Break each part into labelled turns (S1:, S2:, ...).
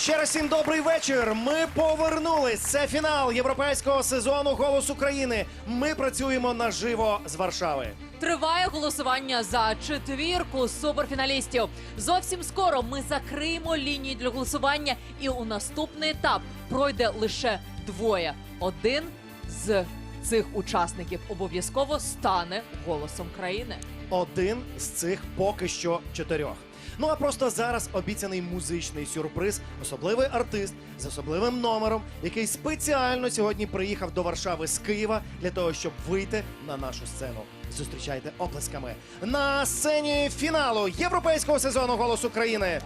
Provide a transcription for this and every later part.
S1: Ще раз всім добрий вечір. Ми повернулись. Це фінал європейського сезону Голос України. Ми працюємо наживо з Варшави.
S2: Триває голосування за четвірку суперфіналістів. Зовсім скоро ми закриємо лінії для голосування, і у наступний етап пройде лише двоє. Один з цих учасників обов'язково стане голосом країни.
S1: Один з цих поки що чотирьох. Ну а просто зараз обіцяний музичний сюрприз, особливий артист з особливим номером, який спеціально сьогодні приїхав до Варшави з Києва для того, щоб вийти на нашу сцену. Зустрічайте оплесками на сцені фіналу європейського сезону Голос України.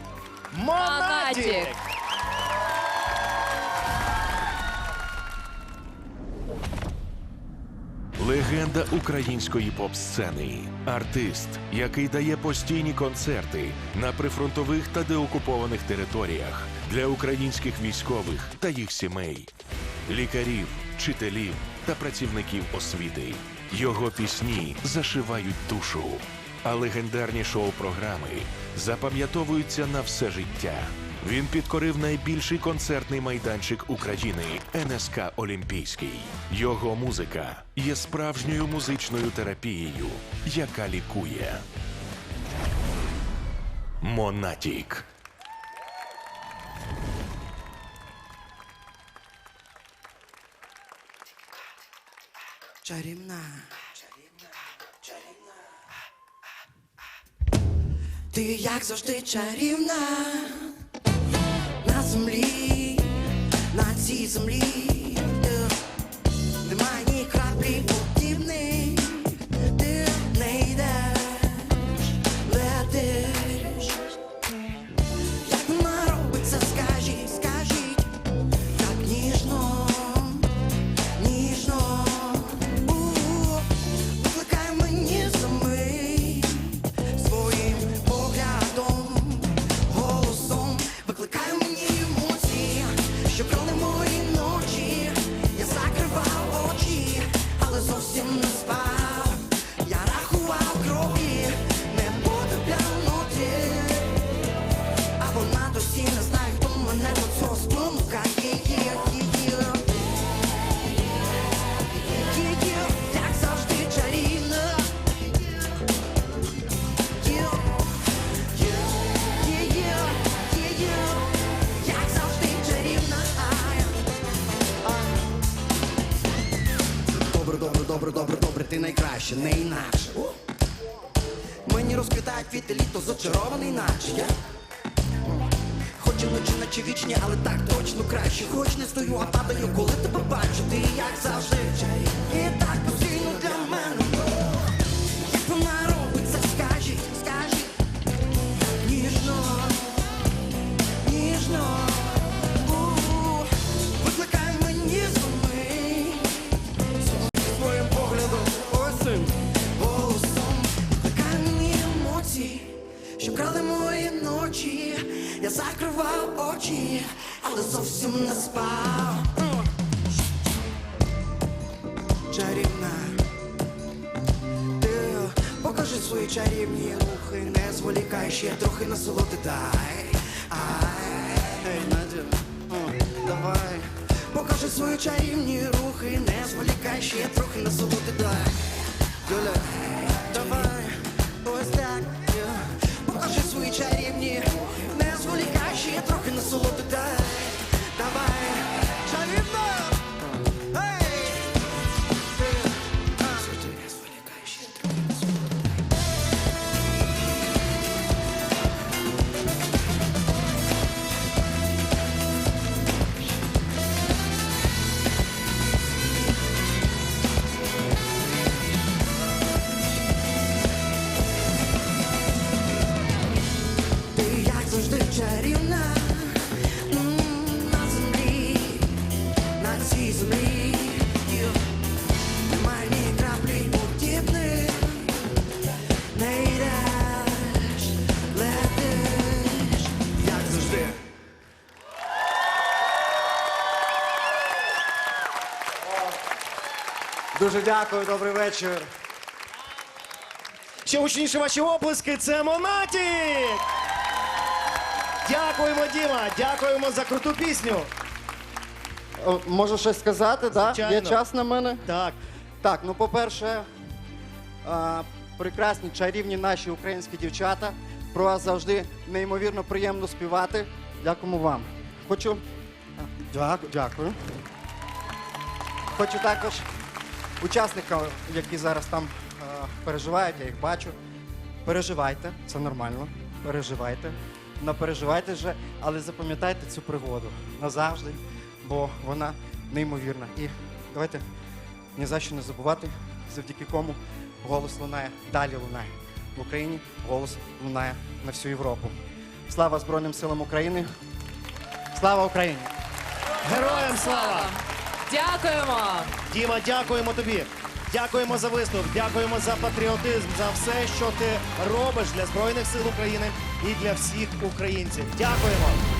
S1: Монатік!
S3: Легенда української поп-сцени. Артист, який дає постійні концерти на прифронтових та деокупованих територіях для українських військових та їх сімей, лікарів, вчителів та працівників освіти. Його пісні зашивають душу, а легендарні шоу-програми запам'ятовуються на все життя. Він підкорив найбільший концертний майданчик України НСК Олімпійський. Його музика є справжньою музичною терапією, яка лікує. Монатік.
S4: Чарівна. Ти як завжди чарівна на землі, на цій землі, немає ні краплі You're gonna ти найкраще, не інакше. Мені розквітають квіти літо зачарований, наче я. Хоч вночі наче вічні, але так точно краще. Хоч не стою, а падаю, коли тебе бачу. Ти як завжди і так покажи свої чарівні рухи, не зволікай ще трохи насолоди дай. Ай, Надя, давай. Покажи свої чарівні рухи, не зволікай ще трохи насолоди дай. Юля,
S5: Дуже дякую, добрий вечір.
S1: Ще гучніше ваші оплески. Це Монатік! Дякуємо, Діма! Дякуємо за круту пісню.
S5: О, Можу щось сказати, так?
S1: Звичайно.
S5: Є час на мене?
S1: Так,
S5: Так, ну по-перше, а, прекрасні чарівні наші українські дівчата. Про вас завжди неймовірно приємно співати. Дякуємо вам. Хочу. Дякую, дякую. Хочу також учасникам, які зараз там а, переживають, я їх бачу. Переживайте, це нормально. Переживайте. Не переживайте вже, але запам'ятайте цю пригоду назавжди, бо вона неймовірна. І давайте ні за що не забувати, завдяки кому голос лунає, далі лунає. В Україні голос лунає на всю Європу. Слава Збройним силам України! Слава Україні!
S1: героям слава!
S2: Дякуємо!
S1: Діма, дякуємо тобі. Дякуємо за виступ, дякуємо за патріотизм, за все, що ти робиш для Збройних сил України і для всіх українців. Дякуємо.